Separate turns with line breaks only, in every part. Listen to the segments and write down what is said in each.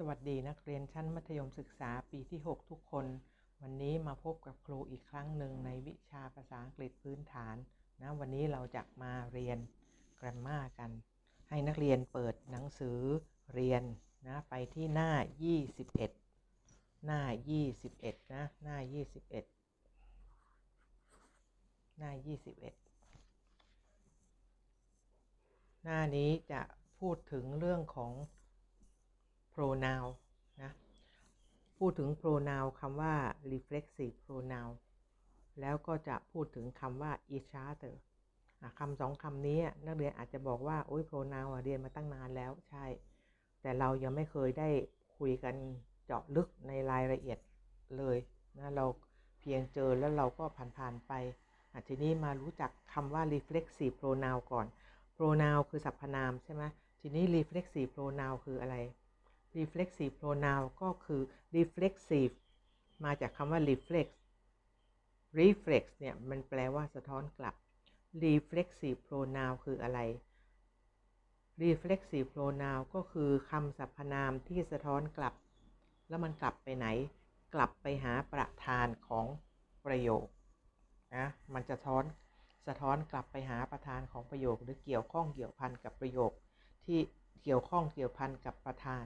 สวัสดีนักเรียนชั้นมัธยมศึกษาปีที่ 6 ทุกคน วันนี้มาพบกับครูอีกครั้งหนึ่งในวิชาภาษาอังกฤษพื้นฐานนะวันนี้เราจะมาเรียน grammar กัน ให้นักเรียนเปิดหนังสือเรียนนะไปที่หน้า 21 หน้า 21 นะ หน้า 21 หน้า 21 หน้านี้จะพูดถึงเรื่องของ pronoun นะ พูดถึง pronoun คำว่า reflexive pronoun แล้วก็จะพูดถึงคำว่า each other คำสองคำนี้นักเรียนอาจจะบอกว่า โอ้ย pronoun เรียนมาตั้งนานแล้วใช่ แต่เรายังไม่เคยได้คุยกันเจาะลึกในรายละเอียดเลยนะเราเพียงเจอแล้วเราก็ผ่านๆไปทีนี้มารู้จักคำว่า reflexive pronoun ก่อน pronoun คือสรรพนามใช่ไหมทีนี้ reflexive pronoun คืออะไร reflexive pronoun ก็คือ reflexive มาจากคำว่า reflex reflex เนี่ย มันแปลว่าสะท้อนกลับ reflexive pronoun คืออะไร reflexive pronoun ก็คือคำสรรพนามที่สะท้อนกลับ แล้วมันกลับไปไหน กลับไปหาประธานของประโยคนะมันจะท้อนสะท้อนกลับไปหาประธานของประโยค หรือเกี่ยวข้องเกี่ยวพันกับประโยค ที่เกี่ยวข้องเกี่ยวพันกับประธาน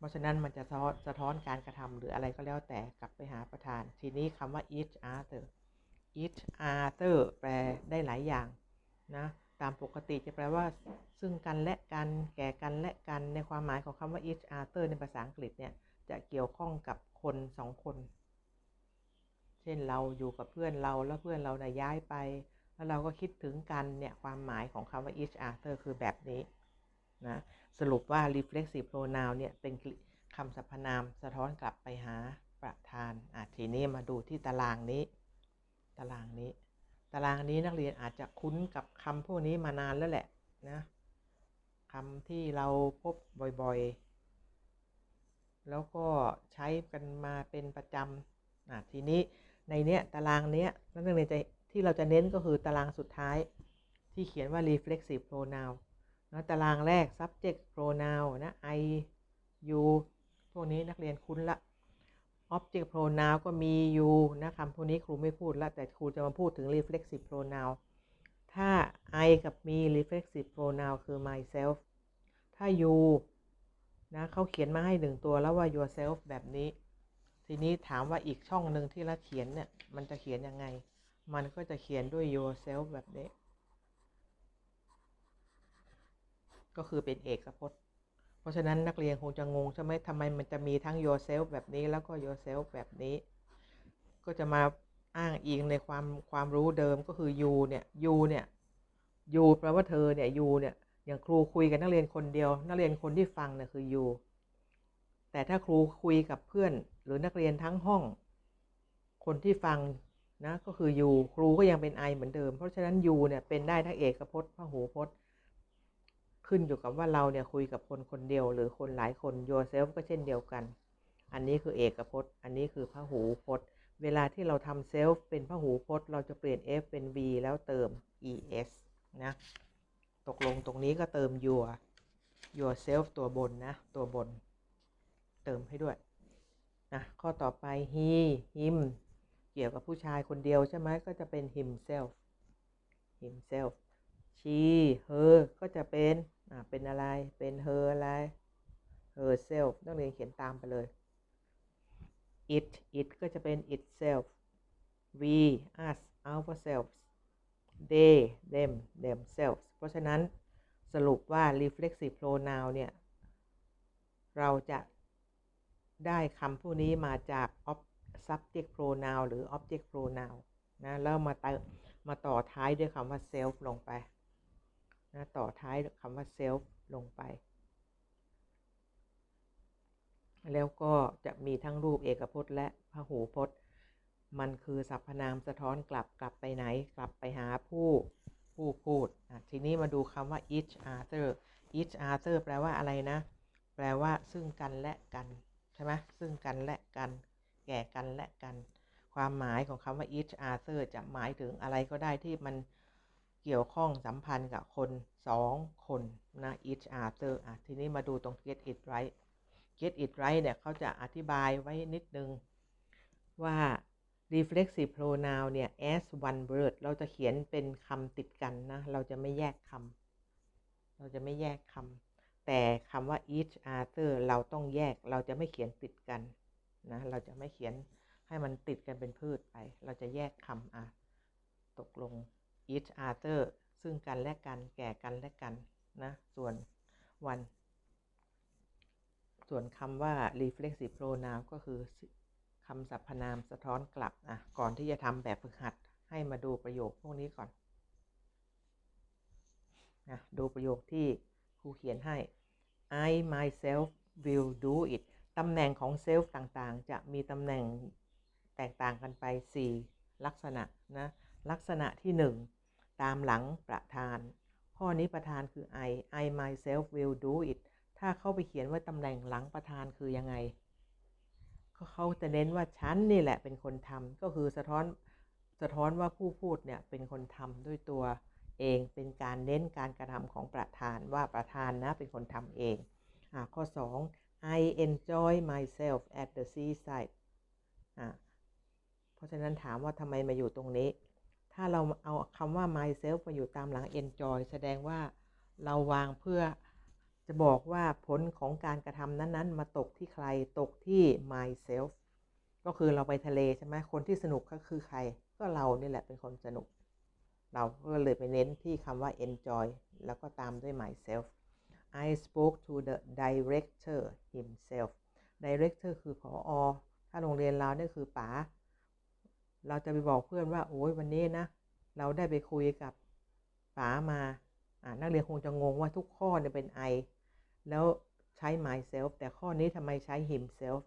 เพราะฉะนั้นมันจะสะท้อนการกระทำหรืออะไรก็แล้วแต่กลับไปหาประธาน ทีนี้คำว่า each other each other แปลได้หลายอย่างนะตามปกติจะแปลว่า ซึ่งกันและกันแก่กันและกันในความหมายของคำว่า each other ในภาษาอังกฤษเนี่ยจะเกี่ยวข้องกับคนสองคน เช่นเราอยู่กับเพื่อนเราแล้วเพื่อนเราเนี่ยย้ายไป แล้วเราก็คิดถึงกันเนี่ยความหมายของคำว่า each other คือแบบนี้ นะสรุปว่า reflexive pronoun เนี่ยเป็นคำสรรพนามสะท้อนกลับไปหาประธานอะทีนี้มาดูที่ตารางนี้ ตารางนี้ ตารางนี้นักเรียนอาจจะคุ้นกับคำพวกนี้มานานแล้วแหละนะคำที่เราพบบ่อยๆ แล้วก็ใช้กันมาเป็นประจำอะทีนี้ในเนี้ยตารางเนี้ยนักเรียนจะที่เราจะเน้นก็คือตารางสุดท้ายที่เขียนว่า reflexive pronoun นะตารางแรก subject pronoun นะ I you พวกนี้นักเรียนคุ้นละ object pronoun ก็มี you นะคำพวกนี้ครูไม่พูดละ แต่ครูจะมาพูดถึง reflexive pronoun ถ้า I กับ me reflexive pronoun คือ myself ถ้า you นะเขาเขียนมาให้หนึ่งตัวแล้วว่า yourself แบบนี้ ทีนี้ถามว่าอีกช่องหนึ่งที่เราเขียนเนี่ย มันจะเขียนยังไง มันก็จะเขียนด้วย yourself แบบนี้ ก็คือเป็นเอกพจน์ เพราะฉะนั้นนักเรียนคงจะงงใช่ไหมทำไมมันจะมีทั้ง yourself แบบนี้แล้วก็ yourself แบบนี้ ก็จะมาอ้างอิงในความความรู้เดิมก็คือ you เนี่ย you เนี่ย you แปลว่าเธอเนี่ย you เนี่ย อย่างครูคุยกับนักเรียนคนเดียว นักเรียนคนที่ฟังเนี่ยคือ you แต่ถ้าครูคุยกับเพื่อน หรือนักเรียนทั้งห้อง คนที่ฟังนะก็คือ you ครูก็ยังเป็น I เหมือนเดิม เพราะฉะนั้น you เนี่ยเป็นได้ทั้งเอกพจน์พหูพจน์ ขึ้นอยู่กับว่าเราเนี่ยคุยกับคนคนเดียว หรือคนหลายคน yourself ก็เช่นเดียวกัน อันนี้คือเอกพจน์ อันนี้คือพหูพจน์ เวลาที่เราทำ self เป็นพหูพจน์ เราจะเปลี่ยน f เป็น v แล้วเติม es นะตกลงตรงนี้ก็เติม your yourself ตัวบนนะ ตัวบน เติมให้ด้วยนะข้อต่อไป he him เกี่ยวกับผู้ชายคนเดียวใช่ไหมก็จะเป็น himself himself she her ก็จะเป็น เป็นอะไร เป็น her อะไร herself ต้องเรียนเขียนตามไปเลย it it ก็จะเป็น itself we us ourselves they them themselves เพราะฉะนั้นสรุปว่า reflexive pronoun เนี่ย เราจะได้คำพวกนี้มาจาก subject pronoun หรือ object pronoun นะ แล้วมาเติมมาต่อท้ายด้วยคำว่า self ลงไป นะต่อท้ายคำว่า self ลงไป แล้วก็จะมีทั้งรูปเอกพจน์และพหูพจน์ มันคือสรรพนามสะท้อนกลับกลับไปไหน กลับไปหาผู้ผู้พูดทีนี้มาดูคำว่า each other each other แปลว่าอะไรนะ แปลว่าซึ่งกันและกัน ใช่ไหมซึ่งกันและกัน แก่กันและกัน ความหมายของคำว่า each other จะหมายถึงอะไรก็ได้ที่มัน เกี่ยวข้องสัมพันธ์กับคนสองคนนะ each other อะทีนี้มาดูตรง get it right get it right เนี่ยเขาจะอธิบายไว้นิดนึง ว่า reflexive pronoun เนี่ย as one word เราจะเขียนเป็นคำติดกันนะ เราจะไม่แยกคำเราจะไม่แยกคำแต่คำว่า each other เราต้องแยกเราจะไม่เขียนติดกันนะเราจะไม่เขียนให้มันติดกันเป็นพืชไป เราจะแยกคำอะตกลง each other ซึ่งกันและกันแก่กันและกันนะส่วน one ส่วนคำว่า reflexive pronoun ก็คือคำสรรพนามสะท้อนกลับอะก่อนที่จะทำแบบฝึกหัดให้มาดูประโยคพวกนี้ก่อนนะดูประโยคที่ครูเขียนให้ I myself will do it ตำแหน่งของ self ต่างๆ จะมีตำแหน่งแตกต่างกันไป 4 ลักษณะนะ ลักษณะที่ 1 ตามหลังประธาน ข้อนี้ประธานคือ I I myself will do it ถ้าเข้าไปเขียนว่าตำแหน่งหลังประธานคือยังไงก็เขาจะเน้นว่าฉันนี่แหละเป็นคนทำก็คือสะท้อนสะท้อนว่าผู้พูดเนี่ยเป็นคนทำด้วยตัวเองเป็นการเน้นการกระทำของประธานว่าประธานนะเป็นคนทำเองอข้อ 2 I enjoy myself at the seaside เพราะฉะนั้นถามว่าทำไมมาอยู่ตรงนี้ ถ้าเราเอาคำว่า myself มาอยู่ตามหลัง enjoy แสดงว่าเราวางเพื่อจะบอกว่าผลของการกระทำนั้น ๆ มาตกที่ใครตกที่ myself ก็คือเราไปทะเลใช่ไหมคนที่สนุกก็คือใคร ก็เรานี่แหละเป็นคนสนุก เราก็เลยไปเน้นที่คำว่า enjoy แล้วก็ตามด้วย myself I spoke to the director himself director คือผออถ้าโรงเรียนเราเนี่ยคือป๋า เราจะไปบอกเพื่อนว่า โอ้ยวันนี้นะ เราได้ไปคุยกับป๋ามาอ่านักเรียนคงจะงงว่าทุกข้อเนี่ยเป็น I แล้วใช้ myself แต่ข้อนี้ทำไมใช้ himself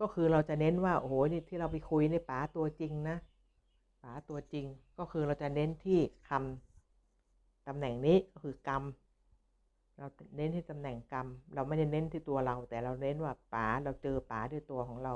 ก็คือเราจะเน้นว่า โอ้โหนี่ที่เราไปคุยในป๋าตัวจริงนะป๋าตัวจริง ก็คือเราจะเน้นที่คำตำแหน่งนี้ก็คือกรรม เราเน้นที่ตำแหน่งกรรม เราไม่ได้เน้นที่ตัวเรา แต่เราเน้นว่าป๋าเราเจอป๋าด้วยตัวของเรา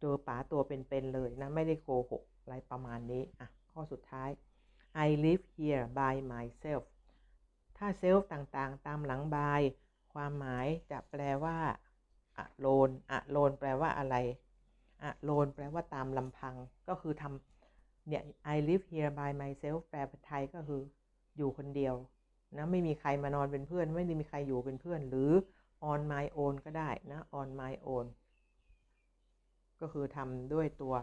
เจอป๋าตัวเป็นๆเลยนะ ไม่ได้โกหกอะไรประมาณนี้ อะ ข้อสุดท้าย I live here by myself ถ้าเซลฟ์ต่างๆ ตามหลัง by ความหมายจะแปลว่า alone alone แปลว่าอะไร alone แปลว่าตามลำพัง ก็คือทำเนี่ย I live here by myself แปลเป็นไทยก็คืออยู่คนเดียวนะไม่มีใครมานอนเป็นเพื่อน ไม่ได้มีใครอยู่เป็นเพื่อน หรือ on my own ก็ได้นะ on my own ก็คือทำด้วยตัว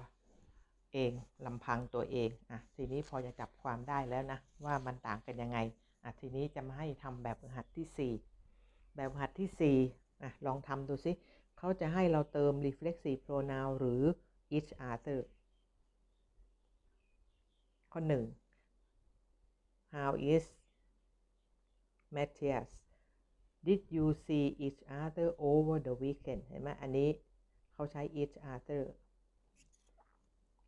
เองลำพังตัวเองอะทีนี้พอจะจับความได้แล้วนะว่ามันต่างกันยังไงอะทีนี้จะมาให้ทำแบบฝึกหัดที่ 4 แบบฝึกหัดที่4อะลองทำดูสิเขาจะให้เราเติม reflexive pronoun หรือ each other ข้อ 1 how is Matthias did you see each other over the weekend เห็นไหมอันนี้ เขาใช้ each other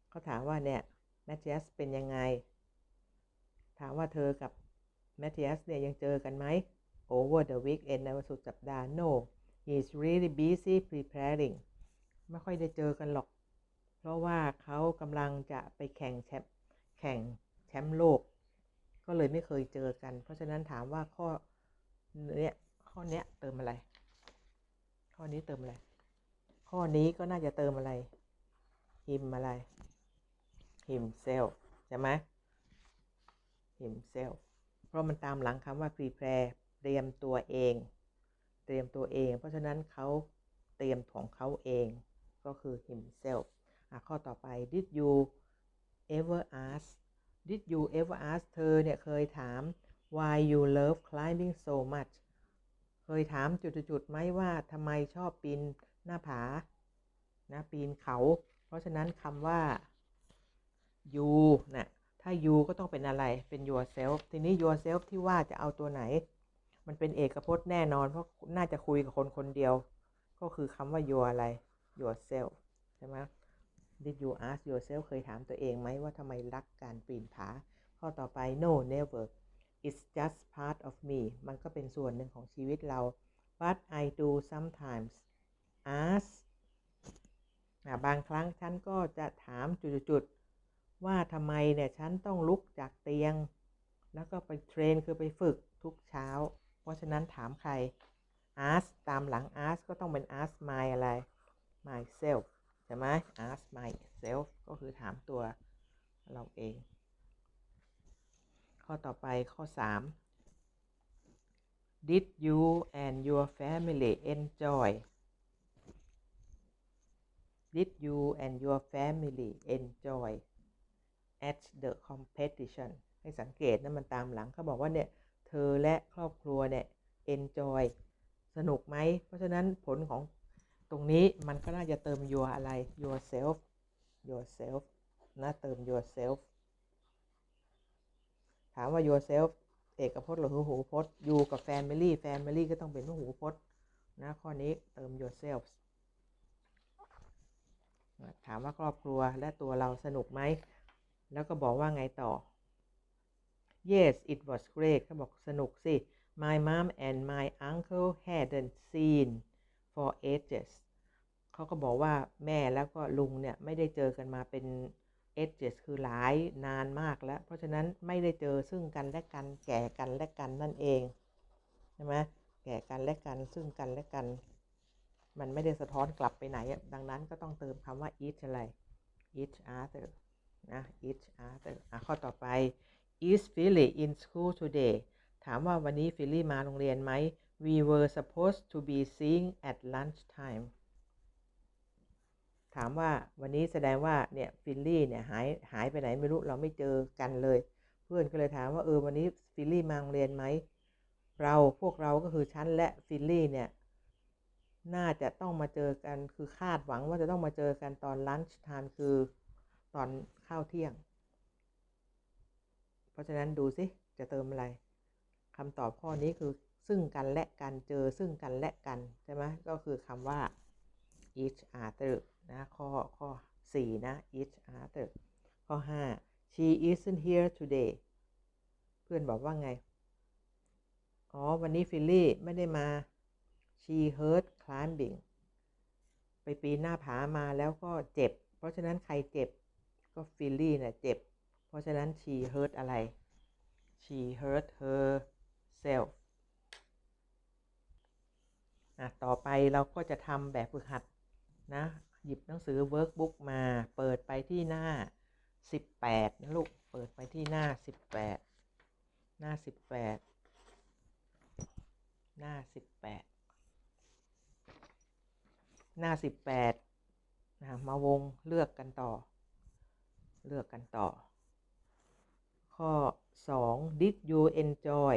เขาถามว่าเนี่ย Matthias เป็นยังไง ถามว่าเธอกับ Matthias เนี่ยยังเจอกันไหม over the weekend ในวันสุดสัปดาห์ no he's really busy preparing ไม่ค่อยได้เจอกันหรอก เพราะว่าเขากำลังจะไปแข่งแชมป์แข่งแชมป์โลก ก็เลยไม่เคยเจอกัน เพราะฉะนั้นถามว่าข้อเนี้ยข้อเนี้ยเติมอะไร ข้อนี้เติมอะไร ข้อนี้ก็น่าจะเติมอะไร him อะไร himself ใช่ไหม himself เพราะมันตามหลังคำว่า prepare เตรียมตัวเอง เตรียมตัวเอง เพราะฉะนั้นเขาเตรียมของเขาเองก็คือ himself อะข้อต่อไป did you ever ask did you ever ask เธอเนี่ยเคยถาม why you love climbing so much เคยถามจุดๆไหมว่าทำไมชอบปีน หน้าผานะปีนเขา เพราะฉะนั้นคำว่า you นะถ้า you ก็ต้องเป็นอะไรเป็น yourself ทีนี้ yourself ที่ว่าจะเอาตัวไหน มันเป็นเอกพจน์แน่นอน เพราะน่าจะคุยกับคนคนเดียว ก็คือคำว่า your อะไร yourself ใช่ไหม Did you ask yourself เคยถามตัวเองไหมว่าทำไมรักการปีนผา ข้อต่อไป no never it's just part of me มันก็เป็นส่วนหนึ่งของชีวิตเรา but I do sometimes ask บางครั้งฉันก็จะถามจุดๆว่าทำไมเนี่ยฉันต้องลุกจากเตียง แล้วก็ไปเทรนคือไปฝึกทุกเช้า เพราะฉะนั้นถามใคร ask ตามหลัง ask ก็ต้องเป็น ask my อะไร myself ใช่ไหม ask myself ก็คือถามตัวเราเอง ข้อต่อไปข้อ 3 Did you and your family enjoy Did you and your family enjoy at the competition ให้สังเกตนะมันตามหลังเขาบอกว่าเนี่ย เธอและครอบครัวเนี่ย enjoy สนุกไหม เพราะฉะนั้นผลของตรงนี้มันก็น่าจะเติม your อะไร yourself yourself นะเติม yourself ถามว่า yourself เอกพจน์หรือหูพจน์ you กับ family family ก็ต้องเป็นหูพจน์นะข้อนี้เติม yourself ถามว่าครอบครัวและตัวเราสนุกไหม แล้วก็บอกว่าไงต่อ yes it was great เขาบอกสนุกสิ my mom and my uncle hadn't seen for ages เขาก็บอกว่าแม่แล้วก็ลุงเนี่ย ไม่ได้เจอกันมาเป็น ages คือหลายนานมากแล้ว เพราะฉะนั้นไม่ได้เจอซึ่งกันและกัน แก่กันและกันนั่นเอง ใช่ไหมแก่กันและกันซึ่งกันและกัน มันไม่ได้สะท้อนกลับไปไหน ดังนั้นก็ต้องเติมคำว่า each อะไร each other นะ each other อะข้อต่อไป is Philly in school today ถามว่าวันนี้ฟิลลี่มาโรงเรียนไหม we were supposed to be seeing at lunch time ถามว่าวันนี้แสดงว่าเนี่ยฟิลลี่เนี่ยหายหายไปไหนไม่รู้เราไม่เจอกันเลย เพื่อนก็เลยถามว่าเออวันนี้ฟิลลี่มาโรงเรียนไหมเราพวกเราก็คือฉันและฟิลลี่เนี่ย น่าจะต้องมาเจอกันคือคาดหวังว่าจะต้องมาเจอกันตอนลันช์ทานคือตอนข้าวเที่ยง เพราะฉะนั้นดูสิจะเติมอะไรคำตอบข้อนี้คือซึ่งกันและกันเจอซึ่งกันและกันใช่ไหมก็คือคำว่า each other นะข้อข้อ 4 นะ each other ข้อ 5 she isn't here today เพื่อนบอกว่าไง อ๋อ วันนี้ฟิลลี่ไม่ได้มา she hurt climbing ไปปีนหน้าผามาแล้วก็เจ็บ เพราะฉะนั้นใครเจ็บก็ฟิลลี่เนี่ยเจ็บ เพราะฉะนั้น she hurt อะไร she hurt herself อะ ต่อไปเราก็จะทำแบบฝึกหัดนะ หยิบหนังสือ workbook มา เปิดไปที่หน้า 18 นะลูก เปิดไปที่หน้า 18 หน้า 18 หน้า 18 หน้า 18นะมาวงเลือกกันต่อ เลือกกันต่อ ข้อ 2 Did you enjoy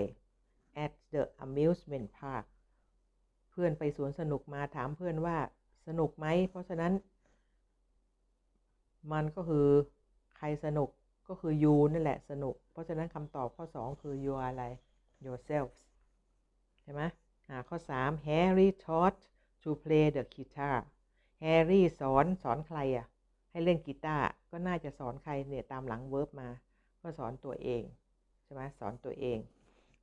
at the amusement park เพื่อนไปสวนสนุกมาถามเพื่อนว่าสนุกไหม เพราะฉะนั้น มันก็คือใครสนุกก็คือ you นั่นแหละสนุก เพราะฉะนั้นคำตอบข้อ 2 คือ you อะไร yourselves ใช่ไหมอ่าข้อ 3 Harry taught to play the guitar Harry สอนสอนใครอะ ให้เล่นกีตาร์ก็น่าจะสอนใครเนี่ยตามหลัง verb มา ก็สอนตัวเองใช่ไหมสอนตัวเอง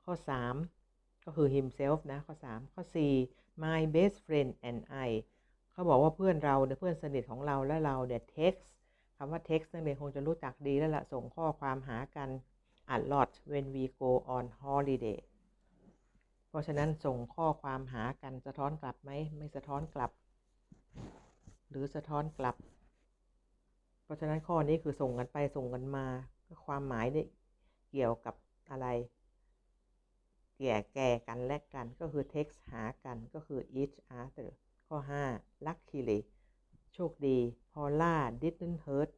ข้อ 3 ก็คือ himself นะ ข้อ 3 ข้อ 4 my best friend and I เขาบอกว่าเพื่อนเราเนี่ยเพื่อนสนิทของเราและเราเนี่ย text คำว่า text นักเรียนคงจะรู้จักดีแล้วละส่งข้อความหากัน a lot when we go on holiday เพราะฉะนั้นส่งข้อความหากันสะท้อนกลับไหมไม่สะท้อนกลับ หรือสะท้อนกลับ เพราะฉะนั้นข้อนี้คือส่งกันไปส่งกันมาก็ความหมายเนี่ยเกี่ยวกับอะไรแก่แก่กันและกันก็คือ text หากันก็คือ each other ข้อ 5 luckily โชคดี Paula didn't hurt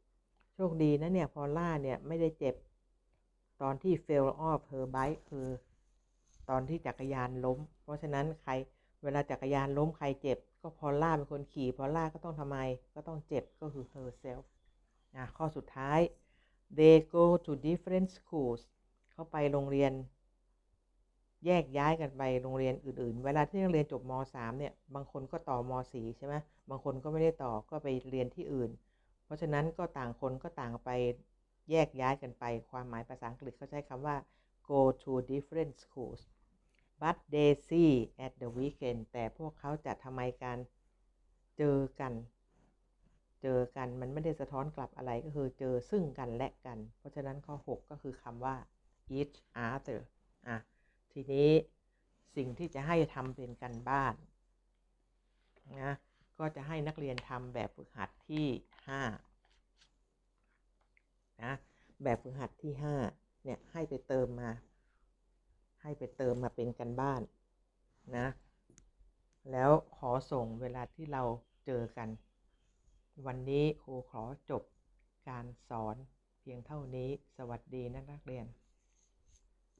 โชคดีนะเนี่ย Paula เนี่ย ไม่ได้เจ็บ ตอนที่ fell off her bike คือ ตอนที่จักรยานล้ม เพราะฉะนั้นใครเวลาจักรยานล้มใครเจ็บ ก็พอล่าเป็นคนขี่พอลล่าก็ต้องทำไมก็ต้องเจ็บก็คือ herself นะข้อสุดท้าย they go to different schools เขาไปโรงเรียน แยกย้ายกันไปโรงเรียนอื่น ๆ เวลาที่นักเรียนจบม .3 เนี่ย บางคนก็ต่อม .4 ใช่ไหมบางคนก็ไม่ได้ต่อก็ไปเรียนที่อื่น เพราะฉะนั้นก็ต่างคนก็ต่างไปแยกย้ายกันไป ความหมายภาษาอังกฤษเขาใช้คำว่า go to different schools but they see at the weekend แต่พวกเขาจะทำไมกันเจอกัน เจอกันมันไม่ได้สะท้อนกลับอะไรก็คือเจอซึ่งกันและกัน เพราะฉะนั้นข้อ 6 ก็คือคำว่า each other อะ ทีนี้สิ่งที่จะให้ทำเป็นกันบ้านนะก็จะให้นักเรียนทำแบบฝึกหัดที่ 5 นะ แบบฝึกหัดที่ 5 เนี่ย ให้ไปเติมมา ให้ไปเติมมาเป็นกันบ้านนะ แล้วขอส่งเวลาที่เราเจอกัน วันนี้ครูขอจบการสอนเพียงเท่านี้สวัสดีนะักเรียน